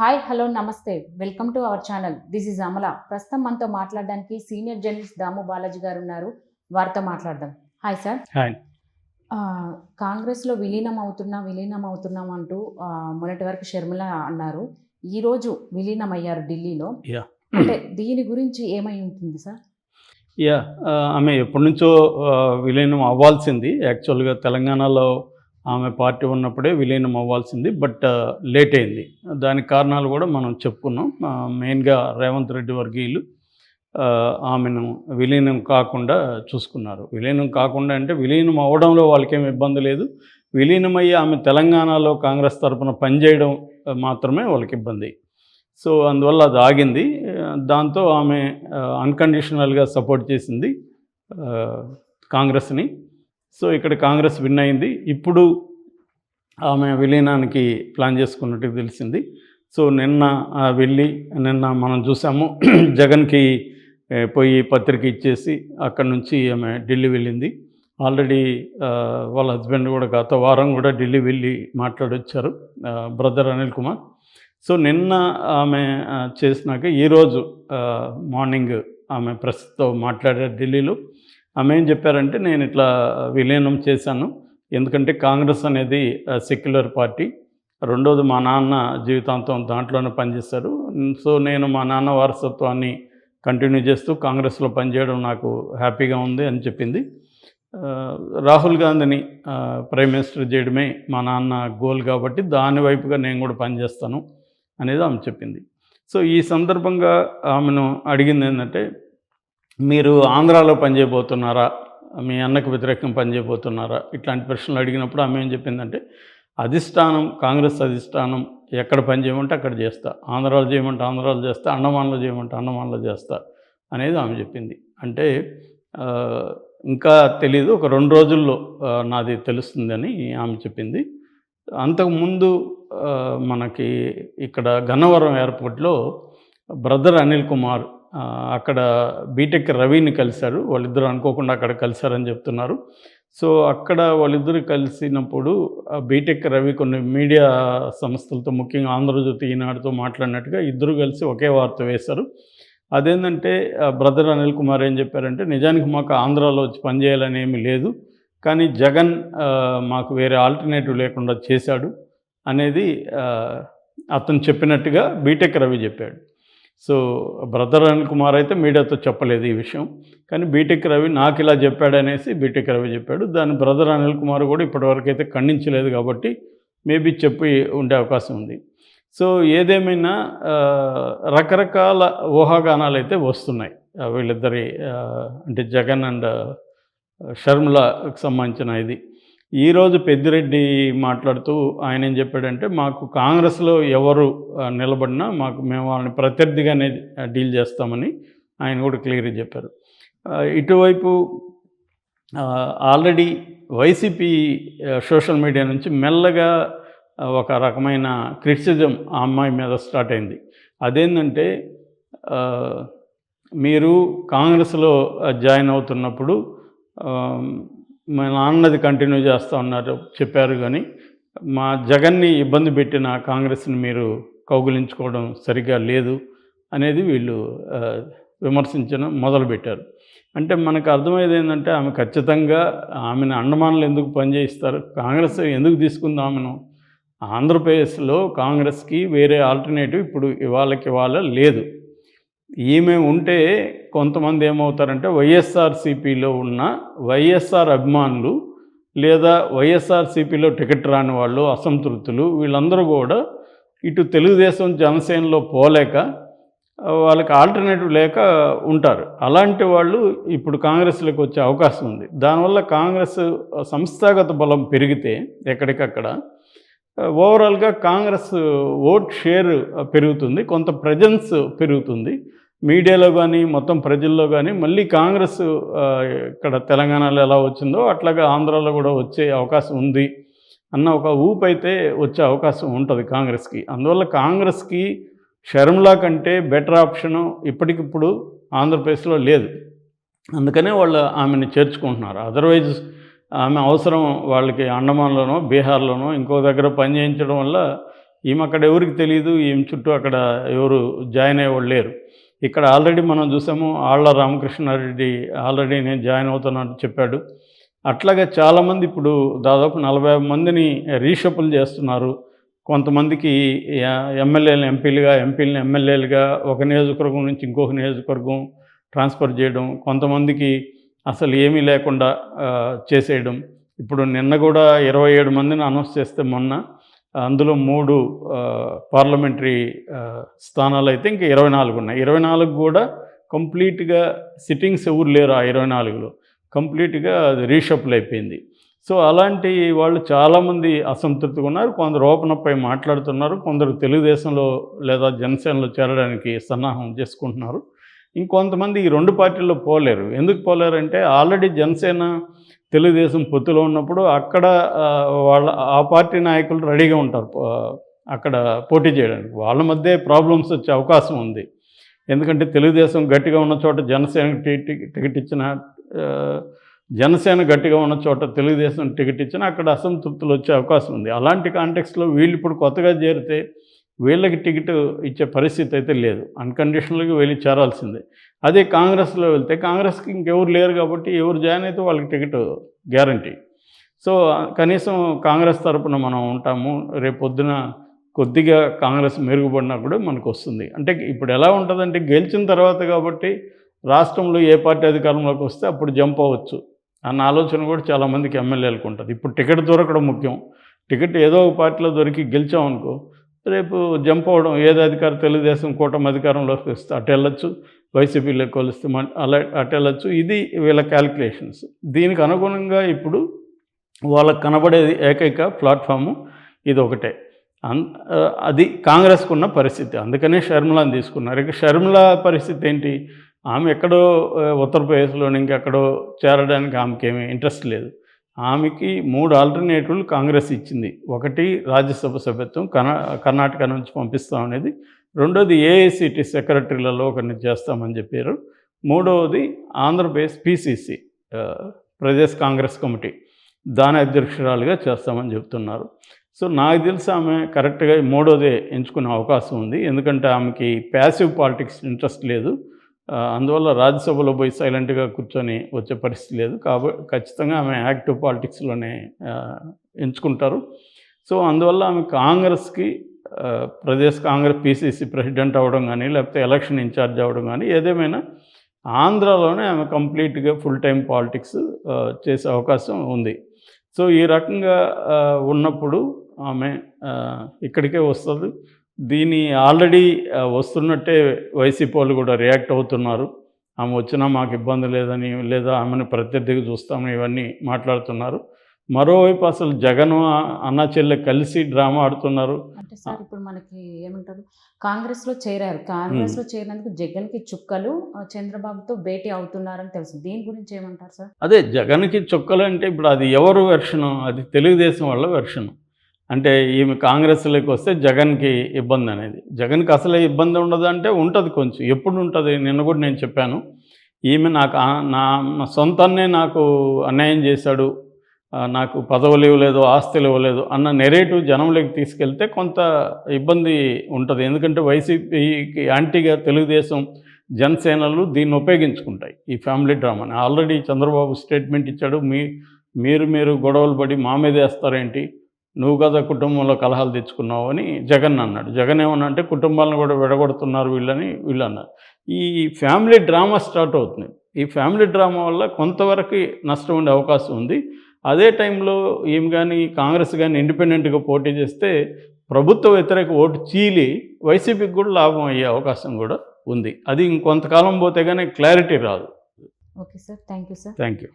Hi hello నమస్తే. Welcome to our channel. This is Amala. ప్రస్తుతం మనతో మాట్లాడడానికి సీనియర్ జర్నలిస్ట్ దాము బాలాజీ గారు ఉన్నారు. వారితో మాట్లాడదాం. Hi sir. హాయ్. కాంగ్రెస్లో విలీనం అవుతున్నా విలీనం అవుతున్నాం అంటూ మొన్నటి వరకు షర్మిల అన్నారు. ఈరోజు విలీనం అయ్యారు ఢిల్లీలో. యా. అంటే దీని గురించి ఏమై ఉంటుంది సార్? యా ఆమె ఎప్పటి నుంచో విలీనం అవ్వాల్సింది. యాక్చువల్గా తెలంగాణలో ఆమె పార్టీ ఉన్నప్పుడే విలీనం అవ్వాల్సింది బట్ లేట్ అయింది. దానికి కారణాలు కూడా మనం చెప్పుకున్నాం. మెయిన్గా రేవంత్ రెడ్డి వర్గీయులు ఆమెను విలీనం కాకుండా చూసుకున్నారు. విలీనం కాకుండా అంటే విలీనం అవ్వడంలో వాళ్ళకేం ఇబ్బంది లేదు. విలీనమయ్యి ఆమె తెలంగాణలో కాంగ్రెస్ తరఫున పనిచేయడం మాత్రమే వాళ్ళకి ఇబ్బంది. సో అందువల్ల అది ఆగింది. దాంతో ఆమె అన్కండిషనల్గా సపోర్ట్ చేసింది కాంగ్రెస్ని. సో ఇక్కడ కాంగ్రెస్ విన్ అయింది. ఇప్పుడు ఆమె విలీనానికి ప్లాన్ చేసుకున్నట్టు తెలిసింది. సో నిన్న వెళ్ళి నిన్న మనం చూసాము జగన్కి పోయి పత్రిక ఇచ్చేసి అక్కడి నుంచి ఆమె ఢిల్లీ వెళ్ళింది. ఆల్రెడీ వాళ్ళ హస్బెండ్ కూడా గత వారం కూడా ఢిల్లీ వెళ్ళి మాట్లాడొచ్చారు బ్రదర్ అనిల్ కుమార్. సో నిన్న ఆమె చేసినాక ఈరోజు మార్నింగ్ ఆమె ప్రెస్తో మాట్లాడారు ఢిల్లీలో. ఆమె ఏం చెప్పారంటే నేను ఇట్లా విలీనం చేశాను. ఎందుకంటే కాంగ్రెస్ అనేది సెక్యులర్ పార్టీ. రెండోది మా నాన్న జీవితాంతం దాంట్లోనే పనిచేశారు. సో నేను మా నాన్న వారసత్వాన్ని కంటిన్యూ చేస్తూ కాంగ్రెస్లో పనిచేయడం నాకు హ్యాపీగా ఉంది అని చెప్పింది. రాహుల్ గాంధీని ప్రైమ్ మినిస్టర్ చేయడమే మా నాన్న గోల్ కాబట్టి దాని వైపుగా నేను కూడా పనిచేస్తాను అనేది ఆమె చెప్పింది. సో ఈ సందర్భంగా ఆమెను అడిగింది ఏంటంటే మీరు ఆంధ్రాలో పనిచేయబోతున్నారా? మీ అన్నకు వ్యతిరేకం పనిచేయబోతున్నారా? ఇట్లాంటి ప్రశ్నలు అడిగినప్పుడు ఆమె ఏం చెప్పిందంటే అధిష్టానం కాంగ్రెస్ అధిష్టానం ఎక్కడ పని చేయమంటే అక్కడ చేస్తా. ఆంధ్రాలో చేయమంటే ఆంధ్రాలో చేస్తా. అండమాన్లో చేయమంటే అండమాన్లో చేస్తా. అనేది ఆమె చెప్పింది. అంటే ఇంకా తెలీదు. ఒక రెండు రోజుల్లో నాది తెలుస్తుందని ఆమె చెప్పింది. అంతకుముందు మనకి ఇక్కడ గన్నవరం ఎయిర్పోర్ట్లో బ్రదర్ అనిల్ కుమార్ అక్కడ బీటెక్ రవిని కలిశారు. వాళ్ళిద్దరూ అనుకోకుండా అక్కడ కలిశారని చెప్తున్నారు. సో అక్కడ వాళ్ళిద్దరు కలిసినప్పుడు బీటెక్ రవి కొన్ని మీడియా సంస్థలతో ముఖ్యంగా ఆంధ్రజ్యోతి ఈనాడుతో మాట్లాడినట్టుగా ఇద్దరు కలిసి ఒకే వార్త వేశారు. అదేంటంటే బ్రదర్ అనిల్ కుమార్ ఏం చెప్పారంటే నిజానికి మాకు ఆంధ్రాలో వచ్చి పనిచేయాలని ఏమీ లేదు కానీ జగన్ మాకు వేరే ఆల్టర్నేటివ్ లేకుండా చేశాడు అనేది అతను చెప్పినట్టుగా బీటెక్ రవి చెప్పాడు. సో బ్రదర్ అనిల్ కుమార్ అయితే మీడియాతో చెప్పలేదు ఈ విషయం. కానీ బీటెక్ రవి నాకు ఇలా చెప్పాడనేసి బీటెక్ రవి చెప్పాడు. దాని బ్రదర్ అనిల్ కుమార్ కూడా ఇప్పటివరకు అయితే ఖండించలేదు కాబట్టి మేబీ చెప్పి ఉండే అవకాశం ఉంది. సో ఏదేమైనా రకరకాల ఊహాగానాలు అయితే వస్తున్నాయి. వీళ్ళిద్దరి అంటే జగన్ అండ్ షర్ములకు సంబంధించిన ఇది. ఈరోజు పెద్దిరెడ్డి మాట్లాడుతూ ఆయన ఏం చెప్పాడంటే మాకు కాంగ్రెస్లో ఎవరు నిలబడినా మాకు మేము వాళ్ళని ప్రత్యర్థిగానే డీల్ చేస్తామని ఆయన కూడా క్లియర్గా చెప్పారు. ఇటువైపు ఆల్రెడీ వైసీపీ సోషల్ మీడియా నుంచి మెల్లగా ఒక రకమైన క్రిటిసిజం ఆ అమ్మాయి మీద స్టార్ట్ అయింది. అదేంటంటే మీరు కాంగ్రెస్లో జాయిన్ అవుతున్నప్పుడు మా నాన్నది కంటిన్యూ చేస్తూ ఉన్నారు చెప్పారు కానీ మా జగన్ని ఇబ్బంది పెట్టిన కాంగ్రెస్ని మీరు కౌగులించుకోవడం సరిగా లేదు అనేది వీళ్ళు విమర్శించడం మొదలుపెట్టారు అంటే మనకు అర్థమయ్యేది ఏంటంటే ఆమె ఖచ్చితంగా ఆమెను అండమాన్లు ఎందుకు పనిచేయిస్తారు కాంగ్రెస్ ఎందుకు తీసుకుందాం ఆమెను? ఆంధ్రప్రదేశ్లో కాంగ్రెస్కి వేరే ఆల్టర్నేటివ్ ఇప్పుడు ఇవాళకి ఇవాళ లేదు. ఈమె ఉంటే కొంతమంది ఏమవుతారంటే వైఎస్ఆర్సీపీలో ఉన్న వైఎస్ఆర్ అభిమానులు లేదా వైఎస్ఆర్సీపీలో టికెట్ రాని వాళ్ళు అసంతృప్తులు వీళ్ళందరూ కూడా ఇటు తెలుగుదేశం జనసేనలో పోలేక వాళ్ళకి ఆల్టర్నేటివ్ లేక ఉంటారు. అలాంటి వాళ్ళు ఇప్పుడు కాంగ్రెస్లోకి వచ్చే అవకాశం ఉంది. దానివల్ల కాంగ్రెస్ సంస్థాగత బలం పెరిగితే ఎక్కడికక్కడ ఓవరాల్గా కాంగ్రెస్ ఓట్ షేర్ పెరుగుతుంది కొంత ప్రజెన్స్ పెరుగుతుంది. మీడియాలో కానీ మొత్తం ప్రజల్లో కానీ మళ్ళీ కాంగ్రెస్ ఇక్కడ తెలంగాణలో ఎలా వచ్చిందో అట్లాగా ఆంధ్రాలో కూడా వచ్చే అవకాశం ఉంది అన్న ఒక ఊపు అయితే వచ్చే అవకాశం ఉంటుంది కాంగ్రెస్కి. అందువల్ల కాంగ్రెస్కి షర్మిలా కంటే బెటర్ ఆప్షను ఇప్పటికిప్పుడు ఆంధ్రప్రదేశ్లో లేదు. అందుకనే వాళ్ళు ఆమెను చేర్చుకుంటున్నారు. అదర్వైజ్ ఆమె అవసరం వాళ్ళకి అండమాన్లోనో బీహార్లోనో ఇంకో దగ్గర పని చేయించడం వల్ల ఈమె అక్కడ ఎవరికి తెలియదు ఈమె చుట్టూ అక్కడ ఎవరు జాయిన్ అయ్యేవాళ్ళు లేరు. ఇక్కడ ఆల్రెడీ మనం చూసాము ఆళ్ళ రామకృష్ణారెడ్డి ఆల్రెడీ నేను జాయిన్ అవుతున్నాను చెప్పాడు. అట్లాగే చాలామంది ఇప్పుడు దాదాపు నలభై మందిని రీషఫుల్ చేస్తున్నారు. కొంతమందికి ఎమ్మెల్యేలు ఎంపీలుగా ఎంపీలను ఎమ్మెల్యేలుగా ఒక నియోజకవర్గం నుంచి ఇంకొక నియోజకవర్గం ట్రాన్స్ఫర్ చేయడం కొంతమందికి అసలు ఏమీ లేకుండా చేసేయడం. ఇప్పుడు నిన్న కూడా ఇరవై ఏడు మందిని అనౌన్స్ చేస్తే మొన్న అందులో మూడు పార్లమెంటరీ స్థానాలు అయితే ఇంకా ఇరవై నాలుగు ఉన్నాయి. ఇరవై నాలుగు కూడా కంప్లీట్గా సిట్టింగ్స్ ఎవరు లేరు ఆ ఇరవై నాలుగులో. కంప్లీట్గా అది రీషఫుల్ అయిపోయింది. సో అలాంటి వాళ్ళు చాలామంది అసంతృప్తిగా ఉన్నారు. కొందరు ఓపెన్ మాట్లాడుతున్నారు. కొందరు తెలుగుదేశంలో లేదా జనసేనలో చేరడానికి సన్నాహం చేసుకుంటున్నారు. ఇంకొంతమంది ఈ రెండు పార్టీల్లో పోలేరు. ఎందుకు పోలేరంటే ఆల్రెడీ జనసేన తెలుగుదేశం పొత్తులో ఉన్నప్పుడు అక్కడ వాళ్ళ ఆ పార్టీ నాయకులు రెడీగా ఉంటారు అక్కడ పోటీ చేయడానికి. వాళ్ళ మధ్య ప్రాబ్లమ్స్ వచ్చే అవకాశం ఉంది. ఎందుకంటే తెలుగుదేశం గట్టిగా ఉన్న చోట జనసేన టికెట్ ఇచ్చిన జనసేన గట్టిగా ఉన్న చోట తెలుగుదేశం టికెట్ ఇచ్చిన అక్కడ అసంతృప్తులు వచ్చే అవకాశం ఉంది. అలాంటి కాంటెక్స్లో వీళ్ళు ఇప్పుడు కొత్తగా చేరితే వీళ్ళకి టికెట్ ఇచ్చే పరిస్థితి అయితే లేదు. అన్కండిషనల్గా వెళ్ళి చేరాల్సిందే. అదే కాంగ్రెస్లో వెళ్తే కాంగ్రెస్కి ఇంకెవరు లేరు కాబట్టి ఎవరు జాయిన్ అయితే వాళ్ళకి టికెట్ గ్యారంటీ. సో కనీసం కాంగ్రెస్ తరపున మనం ఉంటాము. రేపు పొద్దున కొద్దిగా కాంగ్రెస్ మెరుగుపడినా కూడా మనకు వస్తుంది అంటే ఇప్పుడు ఎలా ఉంటుందంటే గెలిచిన తర్వాత కాబట్టి రాష్ట్రంలో ఏ పార్టీ అధికారంలోకి వస్తే అప్పుడు జంప్ అవ్వచ్చు అన్న ఆలోచన కూడా చాలామందికి ఎమ్మెల్యేలకు ఉంటుంది. ఇప్పుడు టికెట్ దొరకడం ముఖ్యం. టికెట్ ఏదో ఒక పార్టీలో దొరికి గెలిచామనుకో రేపు జంప్ అవ్వడం ఏది అధికారం తెలుగుదేశం కూటమి అధికారంలోకి వస్తే అటు వెళ్ళొచ్చు వైసీపీలో కొలిస్తే మన- అలా అటు వెళ్ళొచ్చు. ఇది వీళ్ళ క్యాలిక్యులేషన్స్ దీనికి అనుగుణంగా ఇప్పుడు వాళ్ళకి కనబడేది ఏకైక ప్లాట్ఫాము ఇది ఒకటే. అన్ అది కాంగ్రెస్కు ఉన్న పరిస్థితి. అందుకనే షర్మిలాని తీసుకున్నారు. ఇక షర్మిల పరిస్థితి ఏంటి? ఆమె ఎక్కడో ఉత్తరప్రదేశ్లో ఇంకెక్కడో చేరడానికి ఆమెకేమీ ఇంట్రెస్ట్ లేదు. ఆమెకి మూడు ఆల్టర్నేటివ్లు కాంగ్రెస్ ఇచ్చింది. ఒకటి రాజ్యసభ సభ్యత్వం కర్ణాటక నుంచి పంపిస్తాం అనేది. రెండోది ఏఐసిటి సెక్రటరీలలో ఒకరిని చేస్తామని చెప్పారు. మూడవది ఆంధ్రప్రదేశ్ పిసిసి ప్రదేశ్ కాంగ్రెస్ కమిటీ. దాని అధ్యక్షురాలుగా చేస్తామని చెప్తున్నారు. సో నాకు తెలిసి ఆమె కరెక్ట్గా మూడోదే ఎంచుకునే అవకాశం ఉంది. ఎందుకంటే ఆమెకి ప్యాసివ్ పాలిటిక్స్ ఇంట్రెస్ట్ లేదు. అందువల్ల రాజ్యసభలో పోయి సైలెంట్గా కూర్చొని వచ్చే పరిస్థితి లేదు. కాబట్టి ఖచ్చితంగా ఆమె యాక్టివ్ పాలిటిక్స్లోనే ఎంచుకుంటారు. సో అందువల్ల ఆమె కాంగ్రెస్కి ప్రదేశ్ కాంగ్రెస్ పీసీసీ ప్రెసిడెంట్ అవ్వడం కానీ లేకపోతే ఎలక్షన్ ఇన్ఛార్జ్ అవ్వడం కానీ ఏదేమైనా ఆంధ్రాలోనే ఆమె కంప్లీట్గా ఫుల్ టైం పాలిటిక్స్ చేసే అవకాశం ఉంది. సో ఈ రకంగా ఉన్నప్పుడు ఆమె ఇక్కడికే వస్తుంది. దీని ఆల్రెడీ వస్తున్నట్టే వైసీపీ వాళ్ళు కూడా రియాక్ట్ అవుతున్నారు. ఆమె వచ్చినా మాకు ఇబ్బంది లేదని లేదా ఆమెను ప్రత్యర్థిగా చూస్తామని ఇవన్నీ మాట్లాడుతున్నారు. మరోవైపు అసలు జగన్ అన్న చెల్లె కలిసి డ్రామా ఆడుతున్నారు. అంటే సార్ ఇప్పుడు మనకి ఏమంటారు? కాంగ్రెస్లో చేరారు. కాంగ్రెస్లో చేరినందుకు జగన్కి చుక్కలు చంద్రబాబుతో భేటీ అవుతున్నారని తెలుసు. దీని గురించి ఏమంటారు సార్? అదే జగన్కి చుక్కలు అంటే ఇప్పుడు అది ఎవరు వెర్షను? అది తెలుగుదేశం వాళ్ళ వెర్షను. అంటే ఈమె కాంగ్రెస్లోకి వస్తే జగన్కి ఇబ్బంది అనేది. జగన్కి అసలే ఇబ్బంది ఉండదు అంటే ఉంటుంది కొంచెం. ఎప్పుడు ఉంటుంది? నిన్న కూడా నేను చెప్పాను. ఈమె నాకు నా సొంతాన్నే నాకు అన్యాయం చేశాడు. నాకు పదవులు ఇవ్వలేదు ఆస్తులు ఇవ్వలేదు అన్న నెరేటివ్ జనంలోకి తీసుకెళ్తే కొంత ఇబ్బంది ఉంటుంది. ఎందుకంటే వైసీపీకి యాంటీగా తెలుగుదేశం జనసేనలు దీన్ని ఉపయోగించుకుంటాయి. ఈ ఫ్యామిలీ డ్రామాని. ఆల్రెడీ చంద్రబాబు స్టేట్మెంట్ ఇచ్చాడు. మీ మీరు మీరు గొడవలు పడి మా మీద వేస్తారేంటి? నువ్వు కదా కుటుంబంలో కలహాలు తెచ్చుకున్నావు అని జగన్ అన్నాడు. జగన్ ఏమన్నా అంటే కుటుంబాలను కూడా విడగొడుతున్నారు వీళ్ళని వీళ్ళు అన్నారు. ఈ ఫ్యామిలీ డ్రామా స్టార్ట్ అవుతుంది. ఈ ఫ్యామిలీ డ్రామా వల్ల కొంతవరకు నష్టం ఉండే అవకాశం ఉంది. అదే టైంలో ఈమె కానీ కాంగ్రెస్ కానీ ఇండిపెండెంట్గా పోటీ చేస్తే ప్రభుత్వ వ్యతిరేక ఓటు చీలి వైసీపీకి కూడా లాభం అయ్యే అవకాశం కూడా ఉంది. అది ఇంకొంతకాలం పోతే కానీ క్లారిటీ రాదు. Okay sir. Thank you sir. Thank you